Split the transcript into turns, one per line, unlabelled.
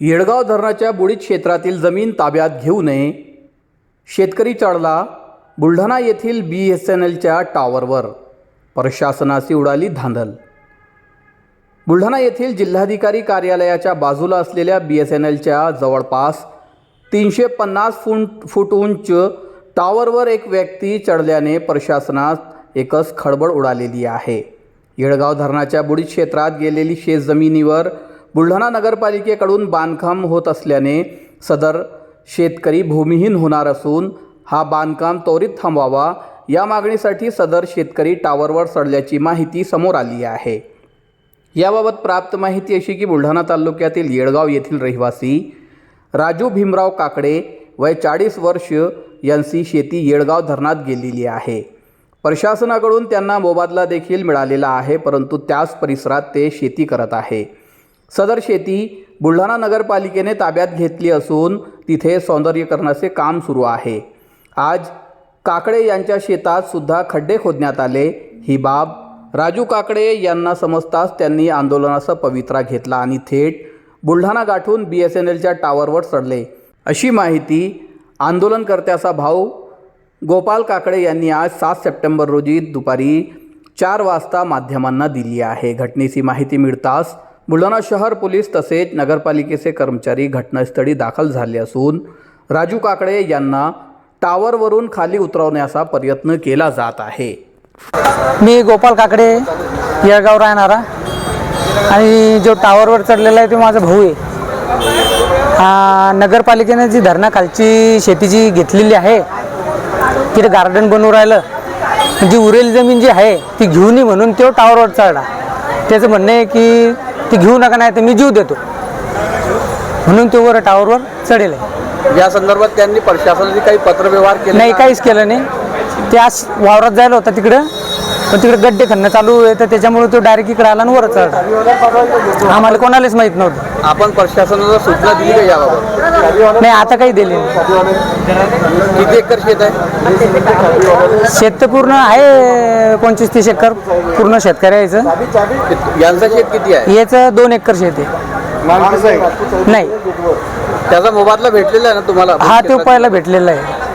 येळगाव धरणाच्या बुडीत क्षेत्रातील जमीन ताब्यात घेऊ नये. शेतकरी चढला बुलढाणा येथील बी एस एन एलच्या टॉवरवर. प्रशासनाची उडाली धांदल. बुलढाणा येथील जिल्हाधिकारी कार्यालयाच्या बाजूला असलेल्या बी एस एन एलच्या जवळपास तीनशे पन्नास फूट फूट उंच टॉवरवर एक व्यक्ती चढल्याने प्रशासनात एकच खळबळ उडालेली आहे. येळगाव धरणाच्या बुडीत क्षेत्रात गेलेली शेतजमिनीवर बुलढाणा नगरपालिकेकडून बांधकाम होत असल्याने सदर शेतकरी भूमिहीन होणार असून हा बांधकाम त्वरित थांबवावा. या मागणीसाठी सदर शेतकरी टावरवर चढल्याची माहिती समोर आली आहे. याबाबत प्राप्त माहिती अशी की बुलढाणा तालुक्यातील येळगाव येथील रहिवासी राजू भीमराव काकडे वय चाळीस वर्ष यांची शेती येळगाव धरणात गेलेली आहे. प्रशासनाकडून त्यांना मोबादला देखील मिळालेला आहे परंतु त्याच परिसरात ते शेती करत आहे. सदर शेती बुलढाणा नगरपालिकेने ताब्यात घेतली असून तिथे सौंदर्यीकरणाचे काम सुरू आहे. आज काकडे यांच्या शेतात सुद्धा खड्डे खोदण्यात आले. ही बाब राजू काकडे यांना समजताच त्यांनी आंदोलनाचा पवित्रा घेतला आणि थेट बुलढाणा गाठून बी एस एन एलच्या टावरवर चढले. अशी माहिती आंदोलनकर्त्याचा भाऊ गोपाल काकडे यांनी आज सात सप्टेंबर रोजी दुपारी चार वाजता माध्यमांना दिली आहे. घटनेची माहिती मिळताच बुलढाणा शहर पोलीस तसेच नगरपालिकेचे कर्मचारी घटनास्थळी दाखल झाले असून राजू काकडे यांना टावरवरून खाली उतरवण्याचा प्रयत्न केला जात आहे.
मी गोपाल काकडे येळगाव राहणारा आणि जो टावरवर चढलेला आहे तो माझा भाऊ आहे. नगरपालिकेने जी धरणाखालची शेती जी घेतलेली आहे तिथे गार्डन बनवून राहिलं जी उरेल जमीन जी आहे ती घेऊनही म्हणून तो टावरवर चढला. त्याचं म्हणणं आहे की ती घेऊ नका नाही तर मी जीव देतो. म्हणून तो वर टावरवर चढेल.
या संदर्भात त्यांनी प्रशासनाचे काही पत्रव्यवहार केले
नाही काहीच केलं नाही. ते आज वावरात जायला होता तिकडं. पण तिकडे गड्डे खणणं चालू आहे तर त्याच्यामुळे तो डायरेक्ट इकडे आला आणि वर चढला. आम्हाला कोणालाच माहीत नव्हतं.
आपण प्रशासनाला सूचना दिली का याबाबत?
नाही आता काही दिले नाही.
किती एकर शेत आहे?
शेत तर पूर्ण आहे पंचवीस तीस एकर पूर्ण शेतकऱ्याचं
यांचं. शेत किती आहे?
याचं दोन एकर शेत आहे. नाही.
त्याचा मोबदला भेटलेला आहे ना तुम्हाला?
हा तो पहिला भेटलेला आहे.